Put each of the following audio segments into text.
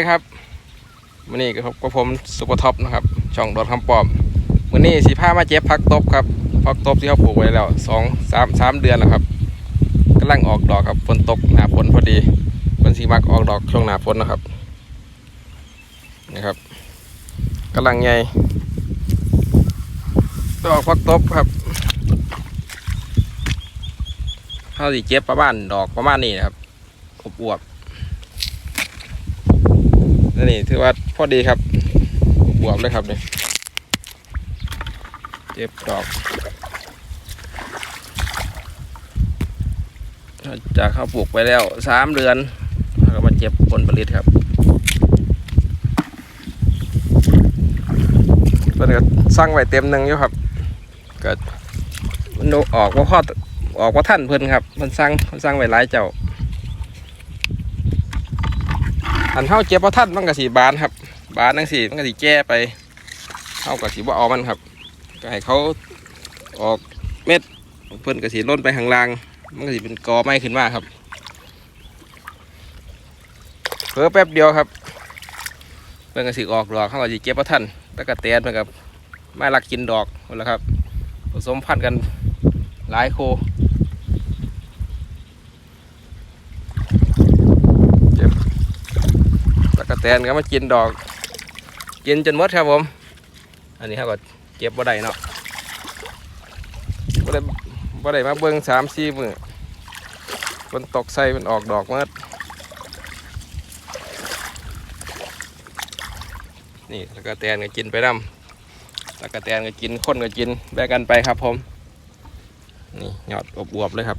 ยครับวันนี้ก็กับผมซุปเปอร์ท็อปนะครับ ช่องโดดคำปอมวันนี้สีผ้ามาเจ็บพักตบครับพักตบที่เขาปลูกไว้แล้วสองสามสามเดือนแล้วครับกำลังออกดอกครับฝนตกหนาฝนพอดีมันสีมักออกดอกช่วงหนาฝนนะครับนี่ครับกำลังใหญ่ดอกพักตบครับเขาสีเจ็บประมาณดอกประมาณนี้นะครับอวบ นี่ถือว่าพอดีครับบวบเลยครับเนี่ยเจ็บดอกจากข้าวปลูกไปแล้วสามเดือนแล้วก็มาเจ็บผลผลิตครับเพิ่นก็สร้างไว้เต็มหนึ่งอยู่ครับก็มันออกว่าพ่อออกว่าท่านเพิ่นครับ มันสร้างมันสร้างไว้หลายเจ้า อันเท่าเจ็บเพราะท่านมันก็สีบานครับ บานนั่งสีมันก็สีแก้ไปเท่ากับสีบ่เอามันครับ ก็ให้เขาออกเม็ดเพิ่นก็สีล้นไปข้างล่าง มันก็สีเป็นกอไม้ขึ้นมาครับเพิ่แป๊บเดียวครับเพิ่นก็สีออกดอกเขาก็สีเจ็บเพราะท่านแล้วก็แตนมันกับไม้รักกินดอกหมดแล้วครับ ผสมพันธุ์กันหลายโค ตะกะแต นก็มากินดอก กินจนหมดครับผม อันนี้เขาก็เก็บบ่ได้เนาะบ่ได้บ่ได้มาเบิ่งสามสี่มือฝนตกใส่มันออกดอกหมดนี่ตะกะแตนก็กินไปน้ำตะกะแตนก็กินคนก็กินแบ่งกันไปครับผม นี่ยอดอบอวบเลยครับ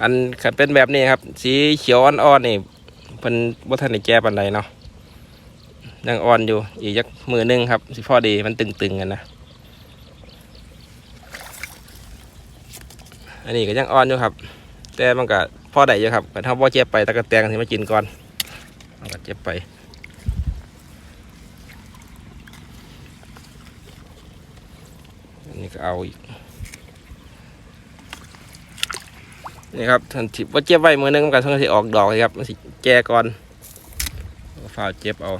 อันขันเป็นแบบนี้ครับ สีเขียวอ่อนๆนี่เพิ่นบ่ทันได้แก้ปานใดเนาะยังอ่อนอยู่อีกจักมือหนึงครับสิพอดีมันตึงๆกันนะอันนี้ก็ยังอ่อนอยู่ครับ แต่มันก็พอได้อยู่ครับแต่ถ้าบ่เจ็บไปตะกะแตงสิมากินก่อนมันก็เจ็บไปอันนี้ก็เอาอีก นี่ครับทันทีว่าเจ็บไว้มือนึงมันก็ต้องสิออกดอกเลยครับมันสิแก่ก่อนฝ้าเจ็บเอา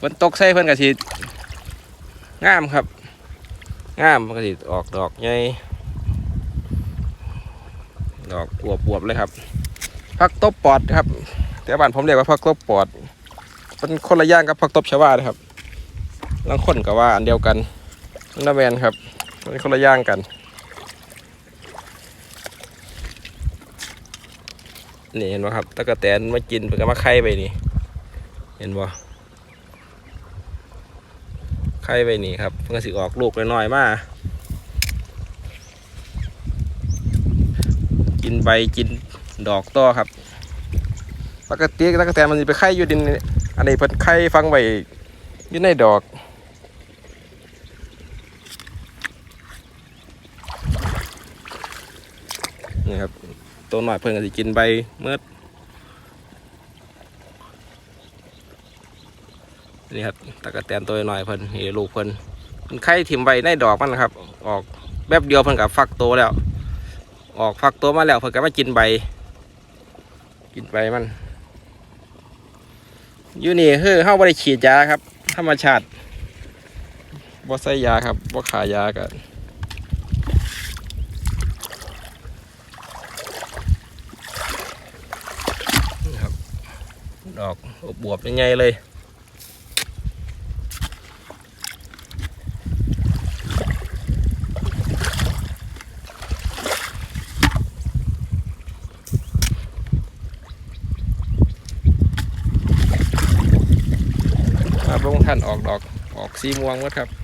ฝนตกใส่เพิ่อนก็สิงามครับ งามมันก็สิออกดอกใหญ่ดอกอวบอวบๆเลยครับผักตบปอดครับ แต่บ้านผมเรียกว่าผักตบปอดเป็นคนละย่างกับผักตบชาวานะครับบางคนก็ว่าอันเดียวกันนั่นนะแมนครับ มันคนละย่างกัน นี่เห็นไหมครับตะกะแตนมากินเป็นก็มาไข่ไปนี่ เห็นบ่ไข่ไปนี่ครับเพิ่งสิออกลูกน้อยๆมากินใบกินดอกต่อครับปกติตะกะแตนมันจะไปไข่อยู่ดินอันนี้เพิ่นไข่ฟังไว้อยู่ในดอก นี่ครับตัวหน่อยเพิ่นก็สิกินใบเมื่อนี่ครับตะกะแตนตัวหน่อยเพิ่นนี่ลูกเพิ่นมันไข่ถิ่มใบในดอกมันนะครับ ออกแบบเดียวเพิ่นกับฟักโตแล้ว ออกฟักโตมาแล้วเพิ่นก็มากินใบ กินใบมันอยู่นี่คือเฮาบ่ได้ฉีดยาครับ ธรรมชาติบ่ใส่ยาครับบ่ขายากัน ครับ ดอกบวบยังไงเลยครับลงท่านออกดอกออกสีม่วงหมดครับ